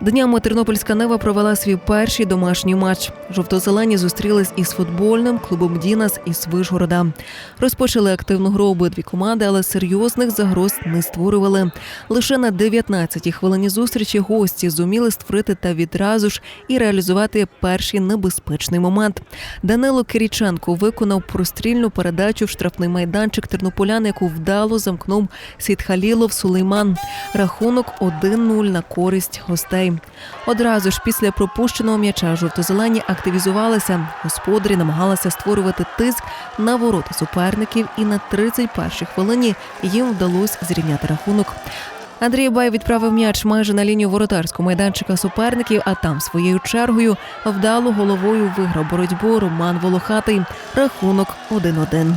Днями Тернопільська Нева провела свій перший домашній матч. Жовто-зелені зустрілись із футбольним клубом Дінас із Вишгорода. Розпочали активну гру обидві команди, але серйозних загроз не створювали. Лише на 19-й хвилині зустрічі гості зуміли створити та відразу ж і реалізувати перший небезпечний момент. Данило Киріченко виконав прострільну передачу в штрафний майданчик тернополян, яку вдало замкнув Сідхалілов Сулейман. Рахунок 1-0 на користь гостей. Одразу ж після пропущеного м'яча жовто-зелені активізувалися. Господарі намагалися створювати тиск на ворота суперників, і на 31-й хвилині їм вдалося зрівняти рахунок. Андрій Бай відправив м'яч майже на лінію воротарського майданчика суперників, а там своєю чергою вдало головою виграв боротьбу Роман Волохатий. Рахунок 1-1.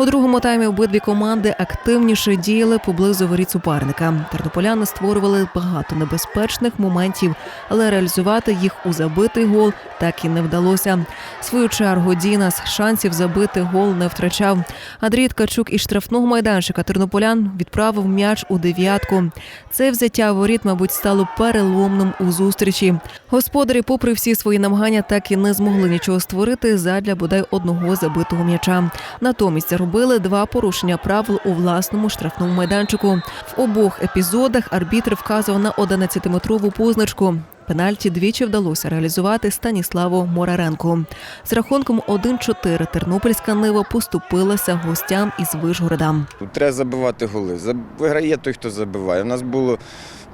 У другому таймі обидві команди активніше діяли поблизу воріт суперника. Тернополяни створювали багато небезпечних моментів, але реалізувати їх у забитий гол так і не вдалося. В свою чергу Дінас шансів забити гол не втрачав. Андрій Ткачук із штрафного майданчика тернополян відправив м'яч у дев'ятку. Це взяття воріт, мабуть, стало переломним у зустрічі. Господарі, попри всі свої намагання, так і не змогли нічого створити задля бодай одного забитого м'яча. Натомість заробили два порушення правил у власному штрафному майданчику. В обох епізодах арбітр вказував на 11-метрову позначку. Пенальті двічі вдалося реалізувати Станіславу Мораренку. З рахунком 1-4 тернопільська нива поступилася гостям із Вишгорода. Треба забивати голи. Виграє той, хто забиває. У нас було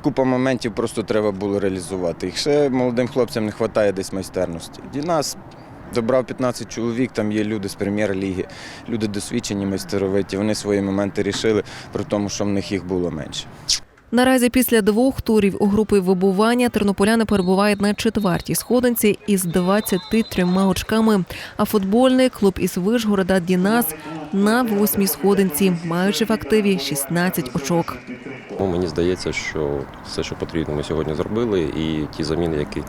купа моментів, просто треба було реалізувати. їх. ще молодим хлопцям не вистачає десь майстерності. Дінас добрав 15 чоловік, там є люди з прем'єр-ліги, люди досвідчені, майстеровиті. Вони свої моменти рішили, при тому, що в них їх було менше. Наразі після двох турів у групи вибування тернополяни перебувають на четвертій сходинці із 23 очками. А футбольний клуб із Вишгорода Дінас на восьмій сходинці, маючи в активі 16 очок. Ну, мені здається, що все, що потрібно, ми сьогодні зробили, і ті заміни, які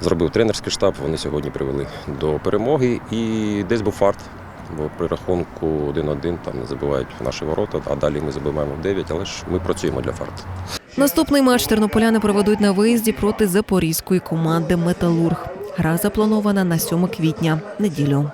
зробив тренерський штаб, вони сьогодні привели до перемоги. І десь був фарт. Бо при рахунку 1-1 там не забивають наші ворота, а далі ми забиваємо в 9, але ж ми працюємо для фарту. Наступний матч тернополяни проведуть на виїзді проти запорізької команди Металург. Гра запланована на 7 квітня неділю.